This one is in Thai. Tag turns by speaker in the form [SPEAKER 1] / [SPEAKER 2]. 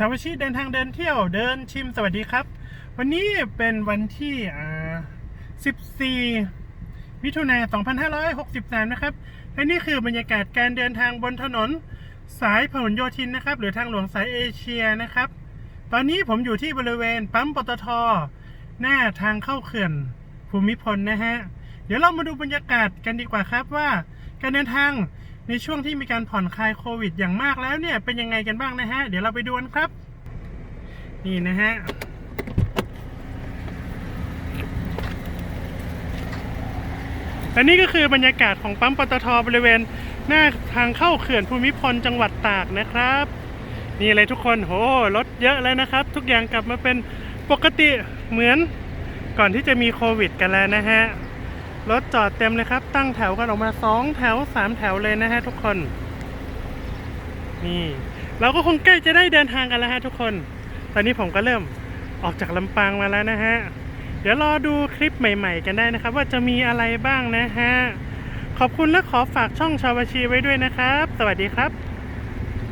[SPEAKER 1] ชาวชีเดินทางเดินเที่ยวเดินชิมสวัสดีครับ วันนี้เป็นวันที่ 14 มิถุนายน 2563 นะครับ และนี่คือบรรยากาศการเดินทางบนถนนสายพหลโยธินนะครับ หรือทางหลวงสายเอเชียนะครับ ตอนนี้ผมอยู่ที่บริเวณปั๊มปตท หน้าทางเข้าเขื่อนภูมิพลนะฮะ เดี๋ยวเรามาดูบรรยากาศกันดีกว่าครับว่า การเดินทาง ในช่วงที่มีการผ่อนคลายโควิด อย่างมากแล้วเนี่ยเป็นยังไงกันบ้างนะฮะ เดี๋ยวเราไปดูกันครับ นี่นะฮะและนี่ก็คือบรรยากาศของปั๊มปตทบริเวณหน้าทางเข้าเขื่อนภูมิพลจังหวัดตากนะครับ นี่เลยทุกคนโหรถเยอะแล้วนะครับ ทุกอย่างกลับมาเป็นปกติเหมือนก่อนที่จะมีโควิด กันแล้วนะฮะ รถจอดเต็มเลยครับ ตั้งแถวกันออกมาสองแถวสามแถวเลยนะฮะทุกคน นี่ เราก็คงใกล้จะได้เดินทางกันแล้วฮะทุกคน ตอนนี้ผมก็เริ่มออกจากลำปางมาแล้วนะฮะ เดี๋ยวรอดูคลิปใหม่ ๆ กันได้นะครับ ว่าจะมีอะไรบ้างนะฮะ ขอบคุณและขอฝากช่องชาวบาชีไว้ด้วยนะครับ สวัสดีครับ